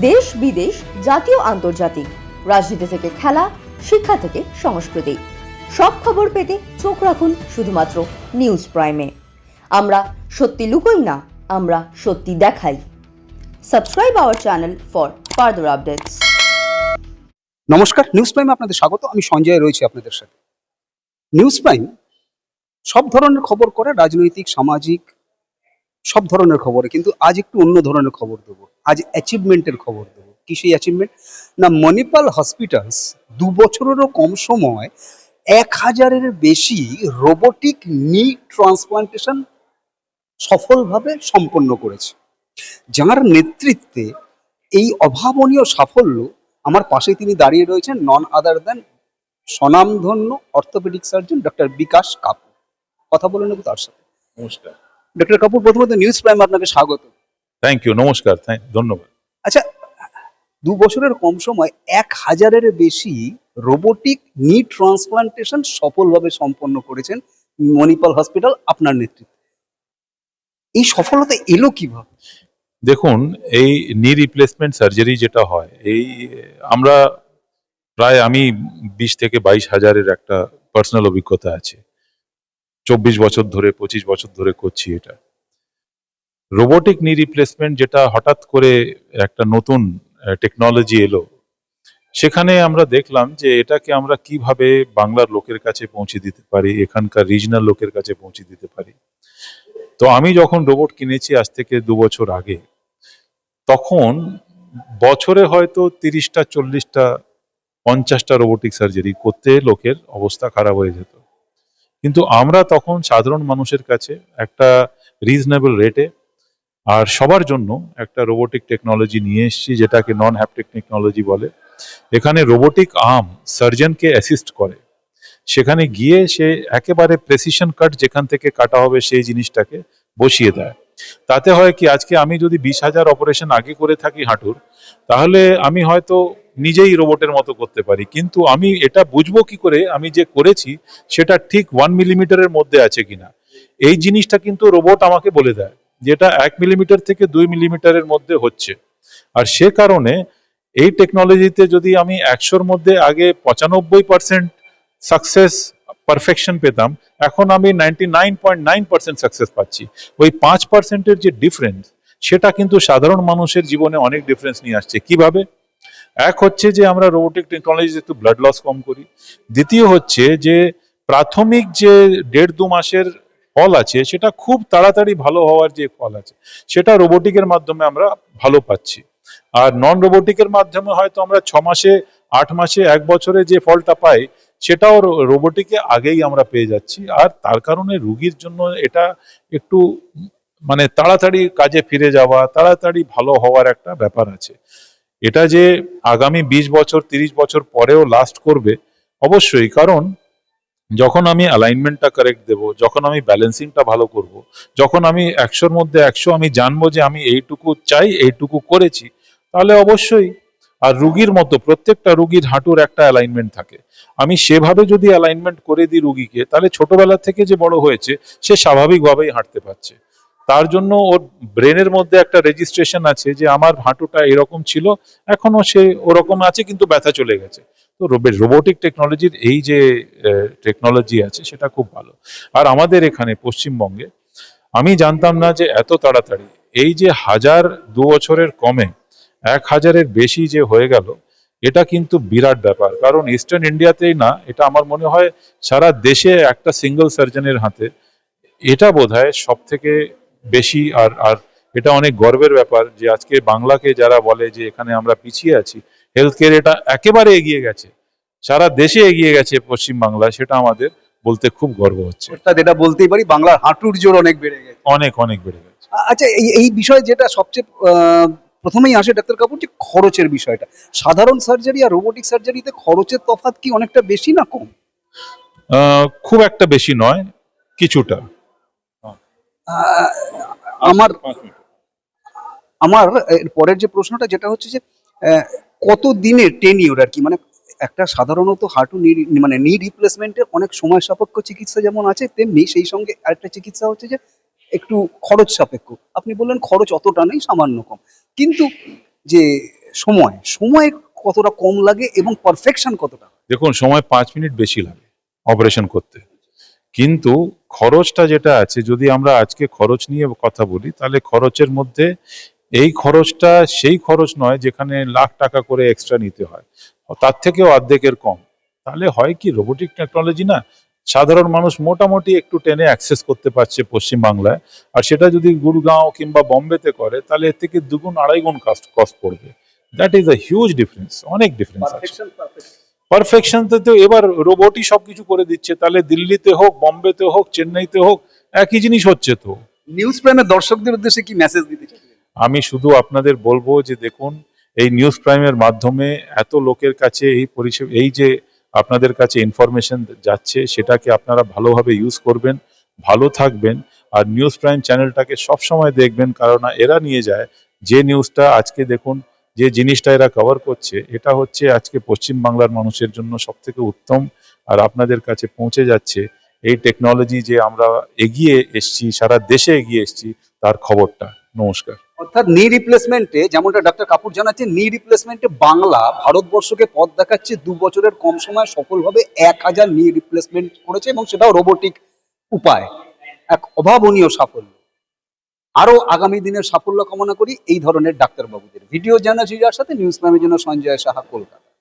দেশ বিদেশ, জাতীয়, আন্তর্জাতিক। রাজনীতি থেকে খেলা, শিক্ষা থেকে সংস্কৃতি। সব খবর পেতে চোখ রাখুন শুধুমাত্র নিউজ প্রাইমে। আমরা সত্যি লুকোই না, আমরা সত্যি দেখাই। Subscribe our channel for further updates. নমস্কার, নিউজ প্রাইমে আপনাদের স্বাগত। আমি সঞ্জয় রয়েছি আপনাদের সাথে। নিউজ প্রাইম সব ধরনের খবর করে, রাজনৈতিক, সামাজিক সব ধরনের খবরে, কিন্তু আজ একটু অন্য ধরনের খবর দেবো। আজ অ্যাচিভমেন্টের খবর দেবো। কি সেই অ্যাচিভমেন্ট না মণিপাল হসপিটালস দু বছরেরও কম সময় এক হাজারের বেশি রোবোটিক নি ট্রান্সপ্লান্টেশন সফলভাবে সম্পন্ন করেছে। যার নেতৃত্বে এই অভাবনীয় সাফল্য আমার পাশে তিনি দাঁড়িয়ে রয়েছেন নন আদার দেন স্বনামধন্য orthopaedic surgeon doctor Bikash Kapoor. কথা বলে নেব তার সাথে। নমস্কার। ডক্টর কাপুর প্রথমত নিউজ প্রাইম আপনাকে স্বাগত। থ্যাংক ইউ নমস্কার ধন্যবাদ। আচ্ছা দু বছরের কম সময় এক হাজারের বেশি রোবোটিক নি ট্রান্সপ্লান্টেশন সফলভাবে সম্পন্ন করেছেন মণিপাল হসপিটাল আপনার নেতৃত্বে। এই সফলতা এলো কীভাবে? দেখুন এই নি রিপ্লেসমেন্ট সার্জারি যেটা হয় এই আমরা প্রায় আমি বিশ থেকে বাইশ হাজারের একটা পার্সোনাল অভিজ্ঞতা আছে। চব্বিশ বছর ধরে, পঁচিশ বছর ধরে করছি এটা। রোবোটিক নি রিপ্লেসমেন্ট যেটা হঠাৎ করে একটা নতুন টেকনোলজি এলো, সেখানে আমরা দেখলাম যে এটাকে আমরা কীভাবে বাংলার লোকের কাছে পৌঁছে দিতে পারি, এখানকার রিজনাল লোকের কাছে পৌঁছে দিতে পারি। তো আমি যখন রোবট কিনেছি আজ থেকে দু বছর আগে, তখন বছরে হয়তো তিরিশটা, চল্লিশটা, পঞ্চাশটা রোবোটিক সার্জারি করতে লোকের অবস্থা খারাপ হয়ে যেত। কিন্তু আমরা তখন সাধারণ মানুষের কাছে একটা রিজনেবল রেটে আর সবার জন্য একটা রোবোটিক টেকনোলজি নিয়ে এসেছি, যেটাকে নন হ্যাপটিক টেকনোলজি বলে। এখানে রোবোটিক আর্ম সার্জনকে অ্যাসিস্ট করে। সেখানে গিয়ে সে একেবারে প্রেসিশন কাট যেখান থেকে কাটা হবে সেই জিনিসটাকে বসিয়ে দেয়। তাতে হয় কি, আজকে আমি যদি বিশ হাজার অপারেশন আগে করে থাকি হাঁটুর, তাহলে আমি হয়তো নিজেই রোবটের মতো করতে পারি। কিন্তু আমি এটা বুঝব কি করে? আমি যে করেছি, সেটা ঠিক ওয়ান মিলিমিটারের মধ্যে আছে কিনা? এই জিনিসটা কিন্তু রোবট আমাকে বলে দেয় যেটা এক মিলিমিটার থেকে দুই মিলিমিটারের মধ্যে হচ্ছে। আর সে কারণে এই টেকনোলজিতে যদি আমি একশোর মধ্যে আগে পঁচানব্বই পার্সেন্ট সাকসেস পারফেকশন পেতাম, এখন আমি ninety nine point nine percent success পাচ্ছি। ওই পাঁচ পার্সেন্টের যে ডিফারেন্স সেটা কিন্তু সাধারণ মানুষের জীবনে অনেক ডিফারেন্স নিয়ে আসছে। কীভাবে? এক হচ্ছে যে আমরা রোবোটিক টেকনোলজি একটু ব্লাড লস কম করি। দ্বিতীয় হচ্ছে যে প্রাথমিক যে দেড় দু মাসের ফল আছে, সেটা খুব তাড়াতাড়ি ভালো হওয়ার যে ফল আছে, সেটা রোবোটিকের মাধ্যমে আমরা ভালো পাচ্ছি। আর নন রোবোটিকের মাধ্যমে হয়তো আমরা ছ মাসে, আট মাসে, এক বছরে যে ফলটা পাই, সেটাও রোবোটিকে আগেই আমরা পেয়ে যাচ্ছি। আর তার কারণে রুগীর জন্য এটা একটু মানে তাড়াতাড়ি কাজে ফিরে যাওয়া, তাড়াতাড়ি ভালো হওয়ার একটা ব্যাপার আছে। এটা যে আগামী বিশ বছর, তিরিশ বছর পরেও লাস্ট করবে, অবশ্যই, কারণ যখন আমি অ্যালাইনমেন্টটা কারেক্ট দেব, যখন আমি ব্যালেন্সিংটা ভালো করব, যখন আমি একশোর মধ্যে একশো আমি জানব যে আমি এইটুকু চাই, এইটুকু করেছি, তাহলে অবশ্যই, আর রুগীর মতো, প্রত্যেকটা রুগীর হাঁটুর একটা অ্যালাইনমেন্ট থাকে। আমি সেভাবে যদি অ্যালাইনমেন্ট করে দিই রুগীকে, তাহলে ছোটবেলা থেকে যে বড় হয়েছে, সে স্বাভাবিকভাবেই হাঁটতে পারছে। তার জন্য ওর ব্রেনের মধ্যে একটা রেজিস্ট্রেশন আছে যে আমার হাঁটুটা এরকম ছিল এখনও সে ওরকম আছে কিন্তু ব্যথা চলে গেছে। তো রোবোটিক টেকনোলজির এই যে টেকনোলজি আছে সেটা খুব ভালো। আর আমাদের এখানে পশ্চিমবঙ্গে আমি জানতাম না যে এত তাড়াতাড়ি এই যে হাজার দু বছরের কমে এক হাজারের বেশি যে হয়ে গেল, এটা কিন্তু বিরাট ব্যাপার। কারণ ইস্টার্ন ইন্ডিয়াতেই না, এটা আমার মনে হয় সারা দেশে একটা সিঙ্গেল সার্জনের হাতে এটা বোধহয় সব থেকে বেশি আর আর এটা অনেক গর্বের ব্যাপার যে আজকে বাংলাকে যারা বলে যে এখানে আমরা পিছিয়ে আছি হেলথ কেয়ার এটা একেবারে এগিয়ে গেছে। সারা দেশে এগিয়ে গেছে পশ্চিম বাংলা সেটা আমাদের বলতে খুব গর্ব হচ্ছে। অর্থাৎ এটা বলতেই পারি বাংলার হাঁটুর জোর অনেক বেড়ে গেছে। অনেক অনেক বেড়ে গেছে। আচ্ছা এই এই বিষয়ে যেটা সবচেয়ে প্রথমেই আসে ডাক্তার কাপুর যে খরচের বিষয়টা। সাধারণ সার্জারি আর রোবোটিক সার্জারিতে খরচের তফাৎ কি অনেকটা বেশি না কম? খুব একটা বেশি নয় কিছুটা। আমার আমার পরের যে প্রশ্নটা, যেটা হচ্ছে যে কত দিনের টেনিওর আর কি? মানে একটা সাধারণত হাঁটু নি মানে নি রিপ্লেসমেন্টে অনেক সময় সাপেক্ষ চিকিৎসা যেমন আছে, তেমনি সেই সঙ্গে আরেকটা চিকিৎসা হচ্ছে যে, একটু খরচ সাপেক্ষ। আপনি বললেন খরচ অতটা নেই, সামান্য কম। কিন্তু যে সময় সময় কতটা কম লাগে এবং পারফেকশন কতটা? দেখুন, সময় পাঁচ মিনিট বেশি লাগে অপারেশন করতে। কিন্তু খরচটা যেটা আছে যদি আমরা আজকে খরচ নিয়ে কথা বলি তাহলে খরচের মধ্যে এই খরচটা সেই খরচ নয় যেখানে লাখ টাকা করে এক্সট্রা নিতে হয়। তার থেকেও অর্ধেকের কম। তাহলে হয় কি রোবোটিক টেকনোলজি না সাধারণ মানুষ মোটামুটি একটু টেনে অ্যাক্সেস করতে পারছে পশ্চিমবাংলায়। আর সেটা যদি গুরগাঁও কিংবা বম্বেতে করে তাহলে এর থেকে দুগুণ আড়াই গুণ কস্ট কস্ট পড়বে। That is a huge difference অনেক ডিফারেন্স আছে। পারফেকশন তো এবার রোবটই সবকিছু করে দিচ্ছে। তাহলে দিল্লিতে হোক বম্বেতে হোক চেন্নাইতে হোক একই জিনিস হচ্ছে তো। নিউজ প্রাইমের দর্শকদের উদ্দেশ্যে কি মেসেজ দিতে আমি শুধু আপনাদের বলব যে দেখুন এই নিউজ প্রাইমের মাধ্যমে এত লোকের কাছে এই পরিষেবা এই যে আপনাদের কাছে ইনফরমেশন যাচ্ছে সেটাকে আপনারা ভালোভাবে ইউজ করবেন ভালো থাকবেন আর নিউজ প্রাইম চ্যানেলটাকে সবসময় দেখবেন কারণ এরা নিয়ে যায়। যে নিউজটা আজকে দেখুন যে জিনিসটা এরা কভার করছে, এটা হচ্ছে আজকে পশ্চিম বাংলার মানুষের জন্য সব থেকে উত্তম আর আপনাদের কাছে পৌঁছে যাচ্ছে এই টেকনোলজি যে আমরা এগিয়ে এসছি, সারা দেশে এগিয়ে এসছি, তার খবরটা। নমস্কার। অর্থাৎ নি রিপ্লেসমেন্টে যেমনটা ডাক্তার কাপুর জানাচ্ছে নি রিপ্লেসমেন্টে বাংলা ভারতবর্ষকে পথ দেখাচ্ছে দু বছরের কম সময় সফলভাবে এক হাজার নি রিপ্লেসমেন্ট করেছে এবং সেটাও রোবোটিক উপায়। এক অভাবনীয় সাফল্য। আরও আগামী দিনের সাফল্য কামনা করি এই ধরনের ডাক্তারবাবুদের। ভিডিও জার্নালিস্টের সাথে নিউজ প্রাইমের জন্য সঞ্জয় সাহা, কলকাতা।